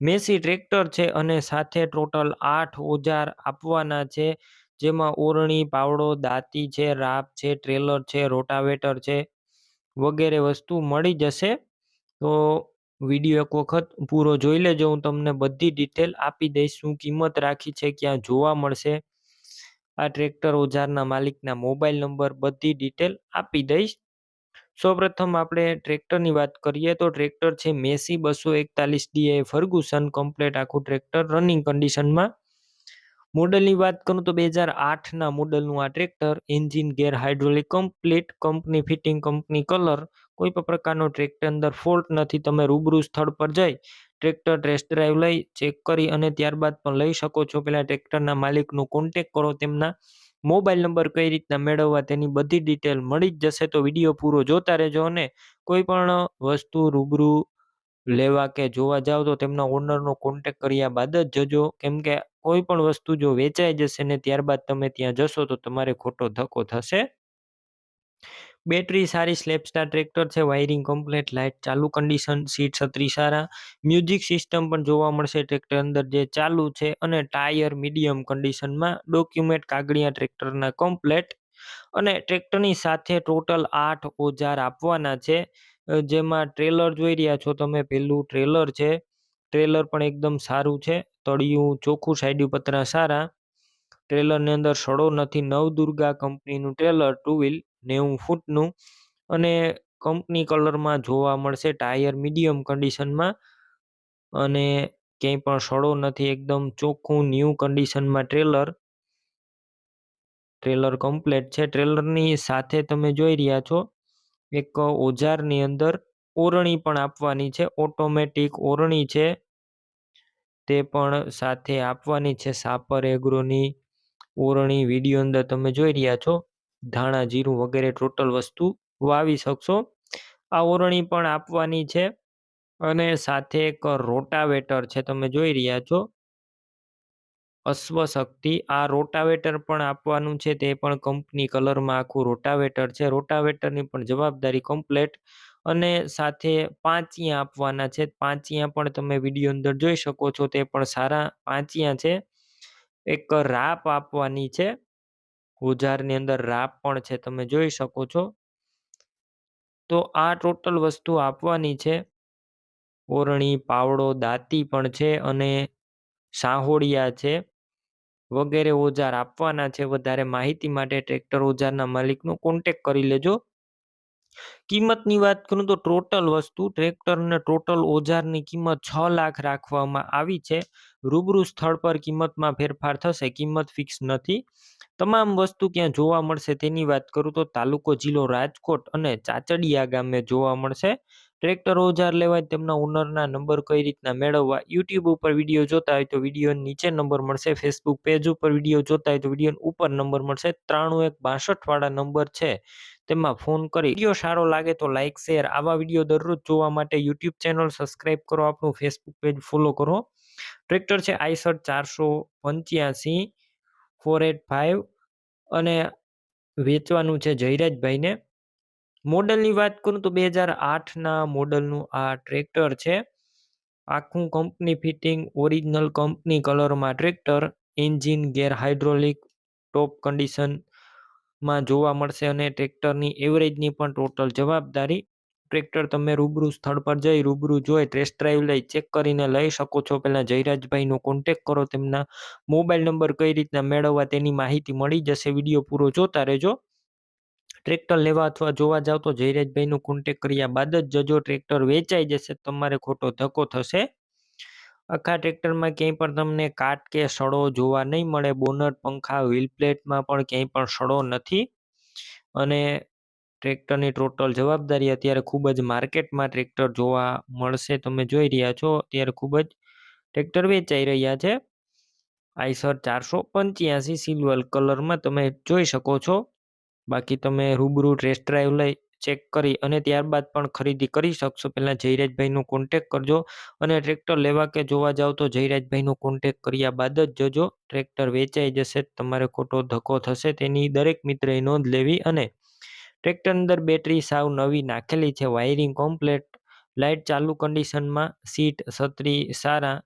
Massey tractor છે અને સાથે ટોટલ આઠ ઓજાર આપવાના છે, જેમાં ઓરણી, પાવડો, દાંતી છે, રાપ છે, ટ્રેલર છે, રોટાવેટર છે વગેરે વસ્તુ મળી જશે. તો વીડિયો એક વખત પૂરો જોઈ લેજો, હું તમને બધી ડિટેલ આપી દઈશ, શું કિંમત રાખી છે, ક્યાં જોવા મળશે. આ ટ્રેક્ટર ઓજારના માલિકના મોબાઈલ નંબર બધી ડિટેલ આપી દઈશ. સૌપ્રથમ આપણે ટ્રેક્ટરની વાત કરીએ તો ટ્રેક્ટર છે મેસી બસો એકતાલીસ ડીએ ફર્ગુસન, કમ્પ્લેટ આખું ટ્રેક્ટર રનિંગ કન્ડિશનમાં મોડલની વાત કરું તો બે હજાર આઠના મોડલનું આ tractor engine gear hydraulic complete company fitting company colour કોઈ પણ પ્રકારનો ટ્રેક્ટર અંદર ફોલ્ટ નથી, તમે રૂબરૂ સ્થળ પર જઈ ટ્રેક્ટર ટેસ્ટ ડ્રાઈવ લઈ ચેક કરી અને ત્યારબાદ પણ લઈ શકો છો. પેલા ટ્રેક્ટરના માલિકનો કોન્ટેક કરો તેમના. મોબાઈલ નંબર કઈ રીતના મેળવવા તેની બધી ડિટેલ મળી જ જશે. તો વીડિયો પૂરો જોતા રહેજો અને કોઈ પણ વસ્તુ રૂબરૂ લેવા કે જોવા જાવ તો તેમના ઓનરનો કોન્ટેક કર્યા બાદ જ જજો. કેમ કે કોઈ પણ વસ્તુ જો વેચાઈ જશે ને ત્યારબાદ તમે ત્યાં જશો તો તમારે ખોટો ધક્કો થશે. બેટરી સારી, સ્લેપસ્ટાર ટ્રેક્ટર છે, વાયરિંગ કમ્પ્લેટ, લાઇટ ચાલુ કન્ડિશન, સીટ છત્રી સારા. મ્યુઝિક સિસ્ટમ પણ જોવા મળશે ટ્રેક્ટર અંદર જે ચાલુ છે અને ટાયર મીડિયમ કન્ડિશનમાં. ડોક્યુમેન્ટ કાગળિયા ટ્રેક્ટરના કમ્પ્લેટ. અને ટ્રેક્ટરની સાથે ટોટલ આઠ ઓજાર આપવાના છે. જેમાં ટ્રેલર જોઈ રહ્યા છો તમે પેલું ટ્રેલર છે. ટ્રેલર પણ એકદમ સારું છે. તળિયું, ચોખ્ખું સાઈડ પતરા સારા. ટ્રેલરની અંદર સડો નથી નવદુર્ગા કંપનીનું ટ્રેલર ટુ વ્હીલ. નેવું ફૂટનું અને કંપની કલરમાં જોવા મળશે ટાયર મીડિયમ કન્ડિશનમાં અને ક્યાંય પણ સડો નથી, એકદમ ચોખ્ખું ન્યૂ કન્ડિશનમાં ટ્રેલર. ટ્રેલર કમ્પ્લેટ છે. ટ્રેલરની સાથે તમે જોઈ રહ્યા છો, એક ઓજારની અંદર ઓરણી પણ આપવાની છે. ઓટોમેટિક ઓરણી છે. તે પણ સાથે આપવાની છે. સાપર એગ્રોની ઓરણી વીડિયો અંદર તમે જોઈ રહ્યા છો. ધાણા, જીરું વગેરે ટોટલ વસ્તુ વાવી શકશો. આ ઓરણી પણ આપવાની છે અને સાથે એક રોટાવેટર છે, તમે જોઈ રહ્યા છો. અશ્વશક્તિ, આ રોટાવેટર પણ આપવાનું છે, તે પણ કંપની કલરમાં આખું રોટાવેટર છે. રોટાવેટરની પણ જવાબદારી કમ્પ્લેટ અને સાથે પાંચિયા આપવાના છે. પાંચિયા પણ તમે વીડિયો અંદર જોઈ શકો છો, તે પણ સારા પાંચિયા છે. એક રાપ આપવાની છે. ઓજારની અંદર રાપ પણ છે, તમે જોઈ શકો છો. તો આ ટોટલ વસ્તુ આપવાની છે. ઓરણી, પાવડો, દાંતી પણ છે અને સાહોળિયા છે. વગેરે ઓજાર આપવાના છે. વધારે માહિતી માટે ટ્રેક્ટર ઓજારના માલિકનો કોન્ટેક કરી લેજો. કિંમતની વાત કરું તો ટોટલ વસ્તુ, ટ્રેક્ટરને ટોટલ ઓજારની કિંમત છ લાખ રાખવામાં આવી છે. રૂબરૂ સ્થળ પર કિંમતમાં ફેરફાર થશે. કિંમત ફિક્સ નથી. તમામ વસ્તુ ક્યાં જોવા મળશે તેની વાત કરું તો તાલુકો જિલ્લો રાજકોટ અને ચાચડિયા ગામે જોવા મળશે. ટ્રેક્ટર ઓજાર લેવાય તેમના ઓનરના નંબર કઈ રીતના મેળવવા યુટ્યુબ ઉપર વીડિયો જોતા હોય તો વીડિયો નીચે નંબર મળશે. ફેસબુક પેજ ઉપર વીડિયો જોતા હોય તો વીડિયો ઉપર નંબર મળશે. ત્રાણું એક બાસઠ વાળા નંબર છે. તેમાં ફોન કરી વીડિયો સારો લાગે તો લાઇક શેર આવા વીડિયો દરરોજ જોવા માટે યુટ્યુબ ચેનલ સબસ્ક્રાઈબ કરો. આપણું ફેસબુક પેજ ફોલો કરો. ટ્રેક્ટર છે આઈસર ચારસો પંચ્યાસી. ફોર એટ ફાઇવ અને વેચવાનું છે જયરાજભાઈને. મોડલની વાત કરું તો બે હજાર આઠના મોડલનું આ ટ્રેક્ટર છે. આખું કંપની ફિટિંગ, ઓરિજિનલ કંપની કલરમાં tractor, engine, gear hydraulic, top કન્ડિશનમાં જોવા મળશે અને ટ્રેક્ટરની એવરેજની પણ ટોટલ જવાબદારી ટ્રેક્ટર તમે રૂબરૂ સ્થળ પર જઈ રૂબરૂ જોઈ ટેસ્ટ ડ્રાઈવ લઈ ચેક કરીને લઈ શકો છો. પહેલાં જયરાજભાઈનો કોન્ટેક કરો, તેમના મોબાઈલ નંબર કઈ રીતના મેળવવા તેની માહિતી મળી જશે. વીડિયો પૂરો જોતા રહેજો. ટ્રેક્ટર લેવા અથવા જોવા જાવ તો જયરાજભાઈનો કોન્ટેક કર્યા બાદ જ જજો ટ્રેક્ટર વેચાઈ જશે તમારે ખોટો ધક્કો થશે. આખા ટ્રેક્ટરમાં ક્યાંય પણ તમને કાટ કે સડો જોવા નહીં મળે. બોનટ, પંખા વ્હીલ પ્લેટમાં પણ ક્યાંય પણ સડો નથી. અને ટ્રેક્ટરની ટોટલ જવાબદારી અત્યારે ખૂબ જ માર્કેટમાં ટ્રેક્ટર જોવા મળશે. તમે જોઈ રહ્યા છો, અત્યારે ખૂબ જ ટ્રેક્ટર વેચાઈ રહ્યા છે. આઈસર ચારસો પંચ્યાસી સિલ્વર કલરમાં તમે જોઈ શકો છો. બાકી તમે રૂબરૂ ટેસ્ટ ડ્રાઈવ લઈ ચેક કરી અને ત્યારબાદ પણ ખરીદી કરી શકશો. પહેલાં જયરાજભાઈનો કોન્ટેક કરજો અને ટ્રેક્ટર લેવા કે જોવા જાવ તો જયરાજભાઈનો કોન્ટેક કર્યા બાદ જ જજો. ટ્રેક્ટર વેચાઈ જશે, તમારે ખોટો ધક્કો થશે, તેની દરેક મિત્રએ નોંધ લેવી અને ટ્રેક્ટર અંદર બેટરી સાવ નવી નાખેલી છે. વાયરિંગ કોમ્પ્લેટ, લાઇટ ચાલુ કન્ડિશનમાં, સીટ છત્રી સારા.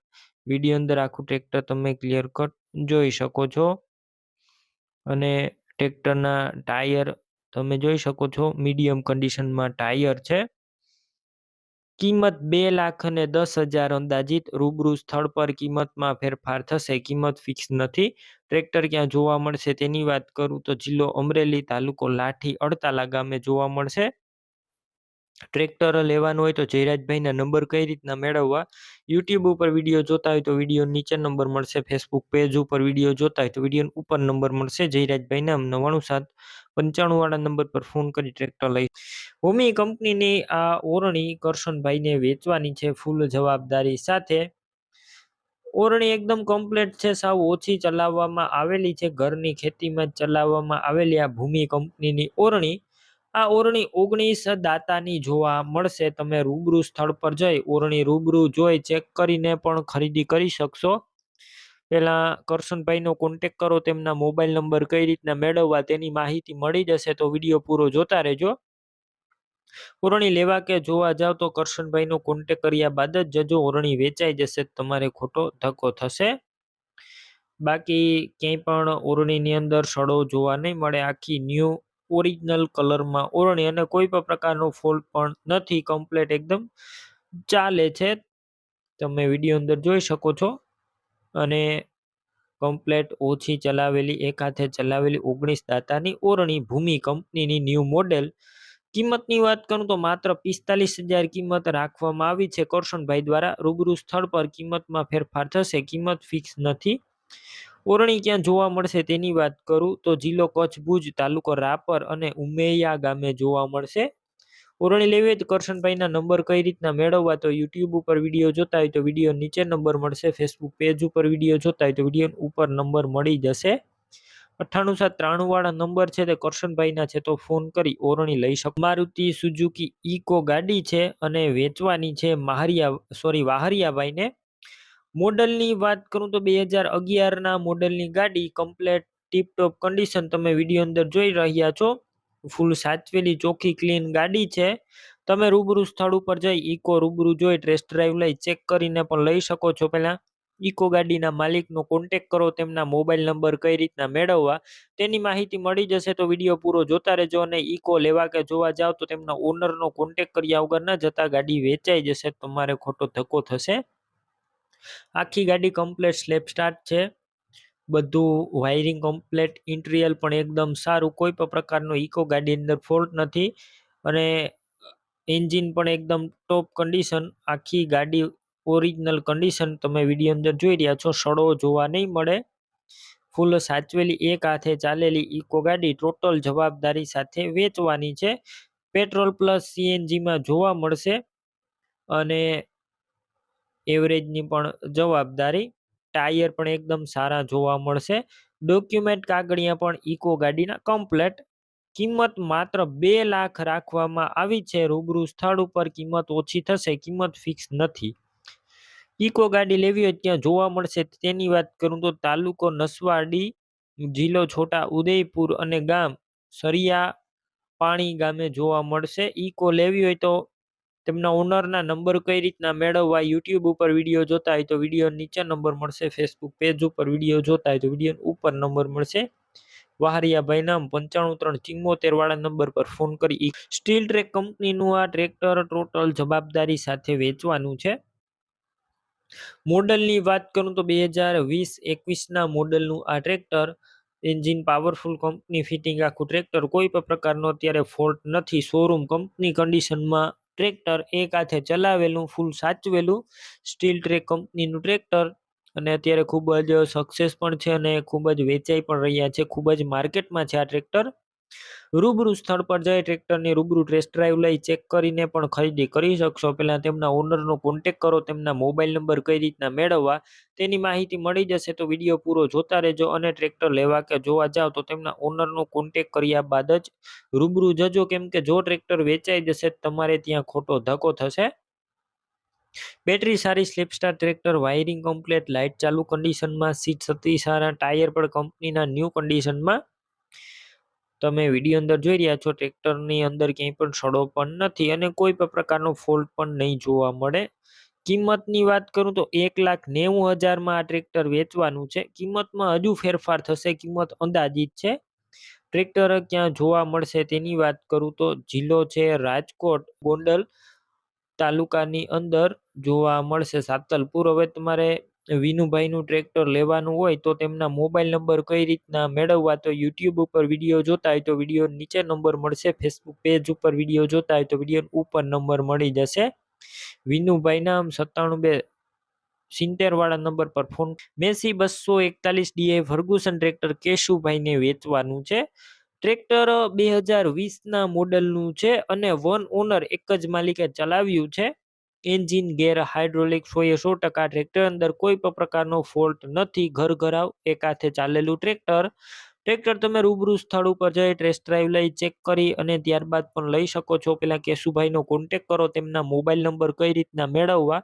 વીડિયો અંદર આખું ટ્રેક્ટર તમે ક્લિયર કટ જોઈ શકો છો. અને ટ્રેક્ટરના ટાયર તમે જોઈ શકો છો. મીડિયમ કન્ડિશનમાં ટાયર છે. કિંમત બે લાખ અને દસ હજાર અંદાજિત રૂબરૂ સ્થળ પર કિંમતમાં ફેરફાર થશે. કિંમત ફિક્સ નથી. ટ્રેક્ટર ક્યાં જોવા મળશે તેની વાત કરું તો જિલ્લો અમરેલી તાલુકો લાઠી અડતાલા ગામે જોવા મળશે. ટ્રેક્ટર લેવાનું હોય તો જયરાજભાઈના નંબર કઈ રીતના મેળવવા? યુટ્યુબ ઉપર વીડિયો જોતા હોય તો વીડિયો નીચે નંબર મળશે ફેસબુક પેજ ઉપર વીડિયો જોતા હોય તો વીડિયો ઉપર નંબર મળશે. જયરાજભાઈના નવાણું સાત પંચાણું વાળા નંબર પર ફોન કરી ટ્રેક્ટર લઈ. ભૂમિ કંપનીની આ ઓરણી કરશનભાઈને વેચવાની છે ફૂલ જવાબદારી સાથે. ઓરણી એકદમ કમ્પ્લીટ છે, સાવ ઓછી ચલાવવામાં આવેલી છે, ઘરની ખેતીમાં ચલાવવામાં આવેલી આ ભૂમિ કંપનીની ઓરણી. આ ઓરણી ઓગણીસ દાતાની જોવા મળશે. તમે રૂબરૂ સ્થળ પર જઈ ઓરણી રૂબરૂ જોઈ ચેક કરીને પણ ખરીદી કરી શકશો. પહેલાં કરશનભાઈનો કોન્ટેક કરો, તેમના મોબાઈલ નંબર કઈ રીતના મેળવવા તેની માહિતી મળી જશે તો વીડિયો પૂરો જોતા રહેજો. ઓરણી લેવા કે જોવા જાવ તો કરશનભાઈનો કોન્ટેક કર્યા બાદ જ જજો, ઓરણી વેચાઈ જશે, તમારે ખોટો ધક્કો થશે. બાકી ક્યાંય પણ ઓરણીની અંદર સડો જોવા નહીં મળે. આખી ન્યૂ ઓરિજિનલ કલરમાં ઓરણી અને કોઈ પણ પ્રકારનો ફોલ્ટ પણ નથી, કમ્પ્લેટ એકદમ ચાલે છે. તમે વીડિયો અંદર જોઈ શકો છો. અને કમ્પ્લેટ ઓછી ચલાવેલી, એક હાથે ચલાવેલી ઓગણીસ દાતાની ઓરણી ભૂમિ કંપનીની ન્યૂ મોડેલ. કિંમતની વાત કરું તો માત્ર પિસ્તાલીસ હજાર કિંમત રાખવામાં આવી છે. કરશનભાઈ દ્વારા રૂબરૂ સ્થળ પર કિંમતમાં ફેરફાર થશે. કિંમત ફિક્સ નથી. ઓરણી ક્યાં જોવા મળશે તેની વાત કરું તો જિલ્લો કચ્છ, ભુજ તાલુકો રાપર અને ઉમેયા ગામે જોવા મળશે. ઓરણી લેવી તો કરશનભાઈના નંબર કઈ રીતના મેળવવા તો યુટ્યુબ ઉપર વીડિયો જોતા હોય તો વીડિયો નીચે નંબર મળશે, ફેસબુક પેજ ઉપર વીડિયો જોતા હોય તો વીડિયો ઉપર નંબર મળી જશે. અઠ્ઠાણું સાત ત્રાણું વાળા નંબર છે તે કરશનભાઈના છે તો ફોન કરી ઓરણી લઈ શકો મારુતિ સુઝુકી ઇકો ગાડી છે અને વેચવાની છે માહરિયા, સોરી, વાહરિયાભાઈને મોડલની વાત કરું તો બે હજાર અગિયારના મોડલની ગાડી કમ્પ્લેટ ટીપટોપ કન્ડિશન તમે વીડિયો અંદર જોઈ રહ્યા છો. ફૂલ સાચવેલી ચોખ્ખી ક્લીન ગાડી છે. તમે રૂબરૂ સ્થળ ઉપર જઈ ઇકો રૂબરૂ જોઈ ટેસ્ટ ડ્રાઈવ લઈ ચેક કરીને પણ લઈ શકો છો પહેલાં. ઇકો ગાડીના માલિકનો કોન્ટેક કરો, તેમના મોબાઈલ નંબર કઈ રીતના મેળવવા, તેની માહિતી મળી જશે તો વીડિયો પૂરો જોતા રહેજો અને ઇકો લેવા કે જોવા જાઓ તો તેમના ઓનરનો કોન્ટેક કર્યા વગર ન જતા ગાડી વેચાઈ જશે, તમારે ખોટો ધક્કો થશે. આખી ગાડી કમ્પ્લેટ સ્લેપ સ્ટાર્ટ છે. બધું વાયરિંગ કમ્પ્લેટ ઇન્ટિરિયર પણ એકદમ સારું, કોઈ પણ પ્રકારનો ઇકો ગાડી અંદર ફોલ્ટ નથી. અને એન્જિન પણ એકદમ ટોપ કન્ડિશન આખી ગાડી ઓરિજિનલ કન્ડિશન તમે વીડિયો અંદર જોઈ રહ્યા છો, સડો જોવા નહીં મળે. ફૂલ સાચવેલી, એક હાથે ચાલેલી ઇકો ગાડી ટોટલ જવાબદારી સાથે વેચવાની છે. પેટ્રોલ પ્લસ સીએનજીમાં જોવા મળશે. અને એવરેજની પણ જવાબદારી. ટાયર પણ એકદમ સારા જોવા મળશે. ડોક્યુમેન્ટ કાગળિયા પણ ઇકો ગાડીના કમ્પ્લેટ. કિંમત માત્ર બે લાખ રાખવામાં આવી છે. રૂબરૂ સ્થળ ઉપર કિંમત ઓછી થશે, કિંમત ફિક્સ નથી. ઇકો ગાડી લેવી હોય ત્યાં જોવા મળશે. તેની વાત કરું તો તાલુકો નસવાડી જિલ્લો છોટા ઉદયપુર અને ગામ સરિયા પાણી ગામે જોવા મળશે. ઇકો લેવી હોય તો તેમના ઓનરના નંબર કઈ રીતના મેળવવા યુટ્યુબ ઉપર વીડિયો જોતા હોય તો વીડિયો નીચે નંબર મળશે ફેસબુક પેજ ઉપર વીડિયો જોતા હોય તો વીડિયો ઉપર નંબર મળશે. વાહરિયાભાઈ નામ પંચાણું ત્રણ ચિમ્મોતેર વાળા નંબર પર ફોન કરી. સ્ટીલ ટ્રેક કંપનીનું આ ટ્રેક્ટર ટોટલ જવાબદારી સાથે વેચવાનું છે. મોડલની વાત કરું તો બે હજાર વીસ એકવીસના મોડલનું આ tractor engine powerful company fitting આખું ટ્રેક્ટર કોઈ પણ પ્રકારનો અત્યારે ફોલ્ટ નથી. શોરૂમ કંપની કન્ડિશનમાં ટ્રેક્ટર એક હાથે ચલાવેલું, ફૂલ સાચવેલું. સ્ટીલ ટ્રેક કંપનીનું ટ્રેક્ટર અને અત્યારે ખૂબ જ સક્સેસ પણ છે અને ખૂબ જ વેચાઈ પણ રહ્યા છે. ખૂબ જ માર્કેટમાં છે આ ટ્રેક્ટર. રૂબરૂ સ્થળ પર જઈ ટ્રેક્ટરની રૂબરૂ ટેસ્ટ ડ્રાઈવ લઈ ચેક કરીને પણ ખરીદી કરી શકશો. પહેલાં તેમના ઓનરનો કોન્ટેક કરો, તેમના મોબાઈલ નંબર કઈ રીતના મેળવવા તેની માહિતી મળી જશે. તો વીડિયો પૂરો જોતા રહેજો અને ટ્રેક્ટર લેવા કે જોવા જાઓ તો તેમના ઓનરનો કોન્ટેક કર્યા બાદ જ રૂબરૂ જજો. કેમ કે જો ટ્રેક્ટર વેચાઈ જશે તમારે ત્યાં ખોટો ધક્કો થશે. બેટરી સારી self starter tractor wiring complete light ચાલુ કન્ડિશનમાં સીટ સતી સારા ટાયર પણ કંપનીના ન્યૂ કન્ડિશનમાં તમે વીડિયો અંદર જોઈ રહ્યા છો, ટ્રેક્ટરની અંદર ક્યાંય પણ સડો પણ નથી અને કોઈ પણ પ્રકારનો ફોલ્ટ પણ નહીં જોવા મળે. કિંમતની વાત કરું તો એક લાખ નેવું હજારમાં આ ટ્રેક્ટર વેચવાનું છે. કિંમતમાં હજુ ફેરફાર થશે, કિંમત અંદાજિત છે. ટ્રેક્ટર ક્યાં જોવા મળશે તેની વાત કરું તો જિલ્લો છે રાજકોટ, ગોંડલ તાલુકાની અંદર જોવા મળશે સાતલપુર. હવે તમારે વિનુભાઈનું ટ્રેક્ટર લેવાનું હોય તો તેમના મોબાઈલ નંબર કઈ રીતના મેળવવા તો યુટ્યુબ ઉપર વીડિયો જોતા હોય તો વીડિયો નીચે નંબર મળશે, ફેસબુક પેજ ઉપર વીડિયો જોતા હોય તો વીડિયો ઉપર નંબર મળી જશે. વિનુભાઈ નામ સત્તાણું બે સિત્તેર વાળા નંબર પર ફોન મેસી બસો એકતાલીસ ડીએ ફર્ગુસન ટ્રેક્ટર કેશુભાઈને વેચવાનું છે. ટ્રેક્ટર બે હજાર વીસના મોડલનું છે અને વન ઓનર એક જ માલિકે ચલાવ્યું છે. એન્જિન ગેર હાઇડ્રોલિક સો એ સો ટકા ટ્રેક્ટર અંદર કોઈ પણ પ્રકારનો ફોલ્ટ નથી. ઘર ઘરાવ, એક હાથે ચાલેલું ટ્રેક્ટર. ટ્રેક્ટર તમે રૂબરૂ સ્થળ ઉપર જઈ ટેસ્ટ ડ્રાઈવ લઈ ચેક કરી અને ત્યારબાદ પણ લઈ શકો છો. પેલા કેશુભાઈનો કોન્ટેક કરો, તેમના મોબાઈલ નંબર કઈ રીતના મેળવવા,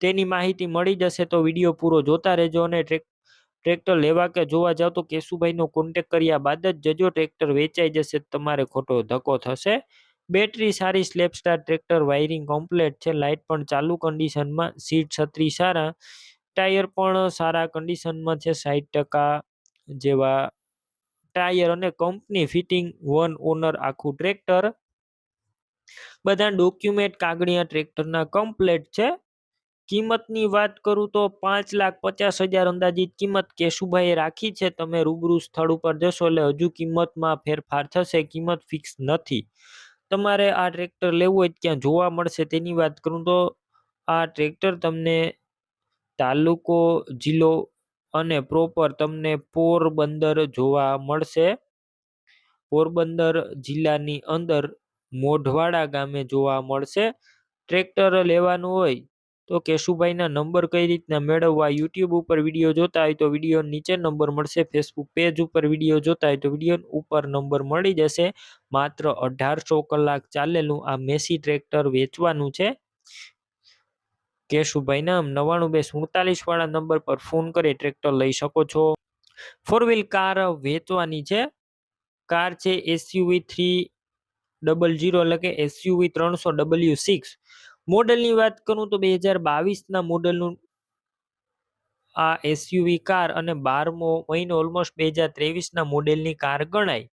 તેની માહિતી મળી જશે તો વીડિયો પૂરો જોતા રહેજો અને ટ્રેક્ટર લેવા કે જોવા જાવ તો કેશુભાઈનો કોન્ટેક કર્યા બાદ જ જજો, ટ્રેક્ટર વેચાઈ જશે, તમારે ખોટો ધક્કો થશે. બેટરી સારી self starter tractor, wiring complete છે, લાઇટ પણ ચાલુ કન્ડિશનમાં સીટ છત્રી સારા, ટાયર પણ સારા કન્ડિશનમાં છે સાઠ ટકા જેવા ટાયર અને કંપની ફિટિંગ, વન ઓનર આખું ટ્રેક્ટર. બધા ડોક્યુમેન્ટ કાગળિયા ટ્રેક્ટરના કમ્પ્લેટ છે. કિંમતની વાત કરું તો પાંચ લાખ પચાસ હજાર અંદાજિત કિંમત કેશુભાઈએ રાખી છે. તમે રૂબરૂ સ્થળ ઉપર જશો એટલે હજુ કિંમતમાં ફેરફાર થશે, કિંમત ફિક્સ નથી. તમારે આ ટ્રેક્ટર લેવું હોય ક્યાં જોવા મળશે. તેની વાત કરું તો આ ટ્રેક્ટર તમને તાલુકો, જિલ્લો અને પ્રોપર તમને પોરબંદર જોવા મળશે. પોરબંદર જિલ્લાની અંદર મોઢવાડા ગામે જોવા મળશે. ટ્રેક્ટર લેવાનું હોય તો કેશુભાઈના નંબર કઈ રીતના મેળવવા યુટ્યુબ ઉપર વીડિયો જોતા હોય તો વીડિયો નીચે નંબર મળશે ફેસબુક પેજ ઉપર વીડિયો જોતા હોય તો વીડિયો ઉપર નંબર મળી જશે. માત્ર અઢારસો કલાક ચાલેલું આ મેસી ટ્રેક્ટર વેચવાનું છે. કેશુભાઈના નવાણું બે સુડતાલીસ વાળા નંબર પર ફોન કરી ટ્રેક્ટર લઈ શકો છો. ફોર વ્હીલ કાર વેચવાની છે. કાર છે એસયુવી થ્રી ડબલ જીરો એટલે કે એસયુવી ત્રણસો ડબલ્યુ સિક્સ મોડલની વાત કરું તો બે હજાર બાવીસના મોડલનું આ એસયુવી કાર અને બારમો મહિનો ઓલમોસ્ટ બે હજાર ત્રેવીસના મોડેલની કાર ગણાય.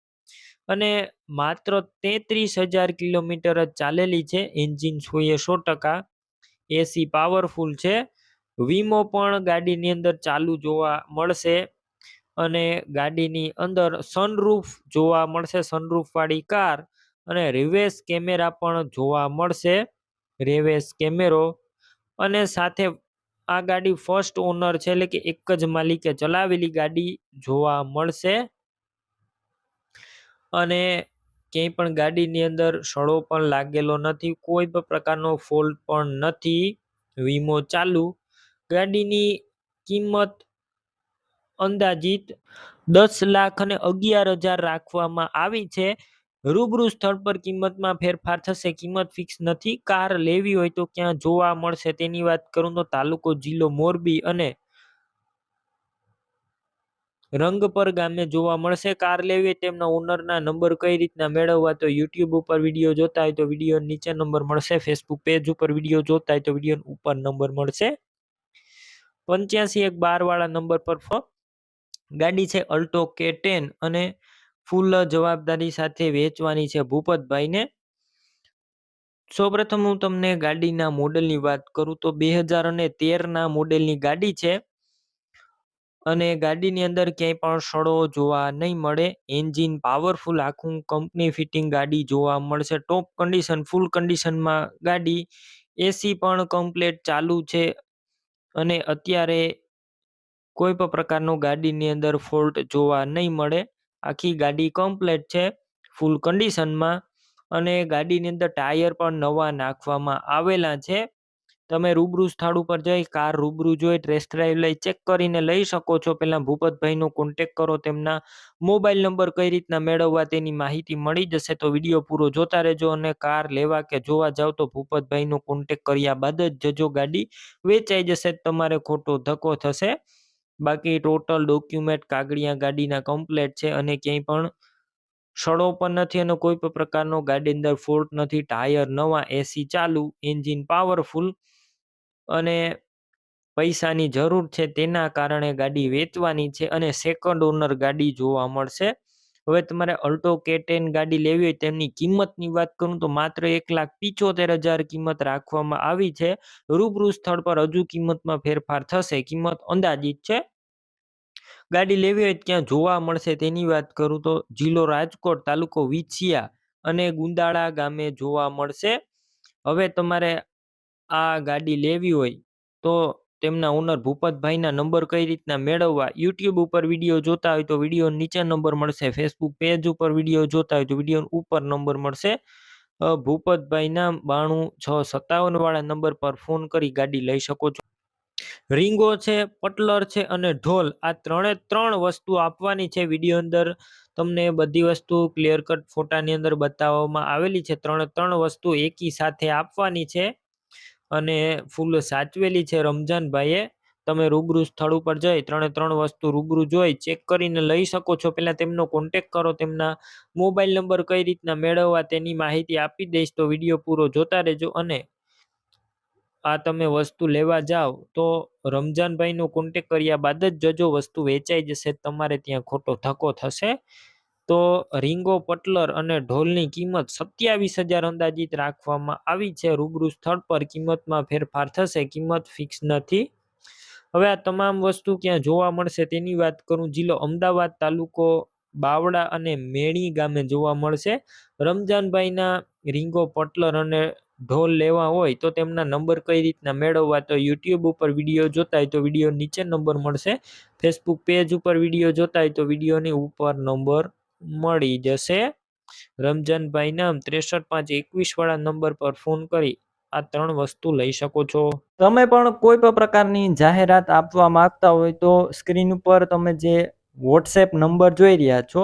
અને માત્ર તેત્રીસ હજાર કિલોમીટર જ ચાલેલી છે. એન્જિન સોએ સો ટકા, એસી પાવરફુલ છે. વીમો પણ ગાડીની અંદર ચાલુ જોવા મળશે અને ગાડીની અંદર સનરૂફ જોવા મળશે સનરૂફ વાળી કાર અને રિવેસ કેમેરા પણ જોવા મળશે. રેવેસ કેમેરો અને સાથે આ ગાડી ફર્સ્ટ ઓનર છે, એટલે કે એક જ માલિકે ચલાવેલી ગાડી જોવા મળશે. અને ક્યાંય પણ ગાડીની અંદર સડો પણ લાગેલો નથી, કોઈ પણ પ્રકારનો ફોલ્ટ પણ નથી, વીમો ચાલુ. ગાડીની કિંમત અંદાજિત દસ લાખ અને અગિયાર હજાર રાખવામાં આવી છે. રૂબરૂ સ્થળ પર કિંમતમાં ફેરફાર થશે. કિંમત ફિક્સ નથી. કાર લેવી હોય તો ક્યાં જોવા મળશે? તેની વાત કરું તો તાલુકો જિલ્લો મોરબી અને રંગપર ગામે જોવા મળશે. કાર લેવી તેમના ઓનરના નંબર કઈ રીતના મેળવવા તો યુટ્યુબ ઉપર વીડિયો જોતા હોય તો વીડિયો નીચે નંબર મળશે. ફેસબુક પેજ ઉપર વીડિયો જોતા હોય તો વીડિયો ઉપર નંબર મળશે. પંચ્યાસી એક બાર વાળા નંબર પર ગાડી છે અલ્ટો કે ટેન અને ફૂલ જવાબદારી સાથે વેચવાની છે ભૂપતભાઈને. સૌપ્રથમ હું તમને ગાડીના મોડેલની વાત કરું તો બે હજાર અને તેરના મોડેલની ગાડી છે. અને ગાડીની અંદર ક્યાંય પણ સડો જોવા નહીં મળે. એન્જિન પાવરફુલ, આખું કંપની ફિટિંગ ગાડી જોવા મળશે. ટોપ કન્ડિશન, ફૂલ કન્ડિશનમાં ગાડી. એસી પણ કમ્પ્લેટ ચાલુ છે. અને અત્યારે કોઈ પણ પ્રકારનો ગાડીની અંદર ફોલ્ટ જોવા નહીં મળે. આખી ગાડી કમ્પ્લેટ છે ફૂલ કન્ડિશનમાં અને ગાડીની અંદર ટાયર પણ નવા નાખવામાં આવેલા છે. તમે રૂબરૂ સ્થળ ઉપર જઈ કાર રૂબરૂ જોઈ ટેસ્ટ ડ્રાઈવ લઈ ચેક કરીને લઈ શકો છો. પહેલાં ભૂપતભાઈનો કોન્ટેક કરો, તેમના મોબાઈલ નંબર કઈ રીતના મેળવવા તેની માહિતી મળી જશે તો વીડિયો પૂરો જોતા રહેજો અને કાર લેવા કે જોવા જાવ તો ભૂપતભાઈનો કોન્ટેક કર્યા બાદ જ જજો ગાડી વેચાઈ જશે, તમારે ખોટો ધક્કો થશે. બાકી ટોટલ ડોક્યુમેન્ટ કાગળિયા ગાડીના કમ્પ્લેટ છે અને ક્યાંય પણ સડો પણ નથી અને કોઈ પણ પ્રકારનો ગાડી અંદર ફોલ્ટ નથી. ટાયર નવા એસી ચાલુ એન્જિન પાવરફુલ અને પૈસાની જરૂર છે તેના કારણે ગાડી વેચવાની છે અને સેકન્ડ ઓનર ગાડી જોવા મળશે. હવે તમારે અલ્ટો કેટેન ગાડી લેવી હોય તેમની કિંમતની વાત કરું તો માત્ર એક લાખ પિચોતેર હજાર કિંમત રાખવામાં આવી છે. રૂબરૂ સ્થળ પર હજુ કિંમતમાં ફેરફાર થશે. કિંમત અંદાજિત છે ગાડી લેવી હોય ક્યાં જોવા મળશે. તેની વાત કરું તો જિલ્લો રાજકોટ તાલુકો વિછિયા અને ગુંદાળા ગામે જોવા મળશે. હવે તમારે આ ગાડી લેવી હોય તો તેમના ઓનર ભૂપતભાઈના નંબર કઈ રીતના મેળવવા? યુટ્યુબ ઉપર વીડિયો જોતા હોય તો વીડિયો નીચે નંબર મળશે. ફેસબુક પેજ ઉપર વીડિયો જોતા હોય તો વીડિયો ઉપર નંબર મળશે. ભૂપતભાઈના બાણું છ સત્તાવન વાળા નંબર પર ફોન કરી ગાડી લઈ શકો છો. રીંગો છે, પટલર છે અને ઢોલ. આ ત્રણે ત્રણ વસ્તુ આપવાની છે વીડિયો અંદર. તમને બધી વસ્તુ ક્લિયર કટ ફોટાની અંદર બતાવવામાં આવેલી છે. ત્રણે ત્રણ વસ્તુ એકી સાથે આપવાની છે અને ફૂલ સાચવેલી છે રમજાનભાઈએ તમે રૂબરૂ સ્થળ ઉપર જઈ ત્રણે ત્રણ વસ્તુ રૂબરૂ જોઈ, ચેક કરીને લઈ શકો છો. પહેલાં તેમનો કોન્ટેક કરો, તેમના મોબાઈલ નંબર કઈ રીતના મેળવવા તેની માહિતી આપી દઈશ. તો વીડિયો પૂરો જોતા રહેજો અને આ તમે વસ્તુ લેવા જાઓ તો રમજાનભાઈનો કોન્ટેક કર્યા બાદ જ જજો વસ્તુ વેચાઈ જશે, તમારે ત્યાં ખોટો ધક્કો થશે. તો રીંગો, પટલર અને ઢોલની કિંમત સત્યાવીસ હજાર અંદાજિત રાખવામાં આવી છે. રૂબરૂ સ્થળ પર કિંમતમાં ફેરફાર થશે, કિંમત ફિક્સ નથી. હવે આ તમામ વસ્તુ ક્યાં જોવા મળશે તેની વાત કરું. જિલ્લો અમદાવાદ તાલુકો બાવડા અને મેણી ગામે જોવા મળશે. રમજાનભાઈના રીંગો, પટલર અને ઢોલ લેવા હોય તો તેમના નંબર કઈ રીતના મેળવવા? તો યુટ્યુબ ઉપર વીડિયો જોતા હોય તો વીડિયો નીચે નંબર મળશે. ફેસબુક પેજ ઉપર વીડિયો જોતા હોય તો વિડીયોની ઉપર નંબર મળી જશે. રમજાનભાઈ નામ ત્રેસઠ પાંચ એકવીસ વાળા નંબર પર ફોન કરી આ ત્રણ વસ્તુ લઈ શકો છો. તમે પણ કોઈ પણ પ્રકારની જાહેરાત આપવા માંગતા હોય તો સ્ક્રીન ઉપર તમે જે વોટ્સએપ નંબર જોઈ રહ્યા છો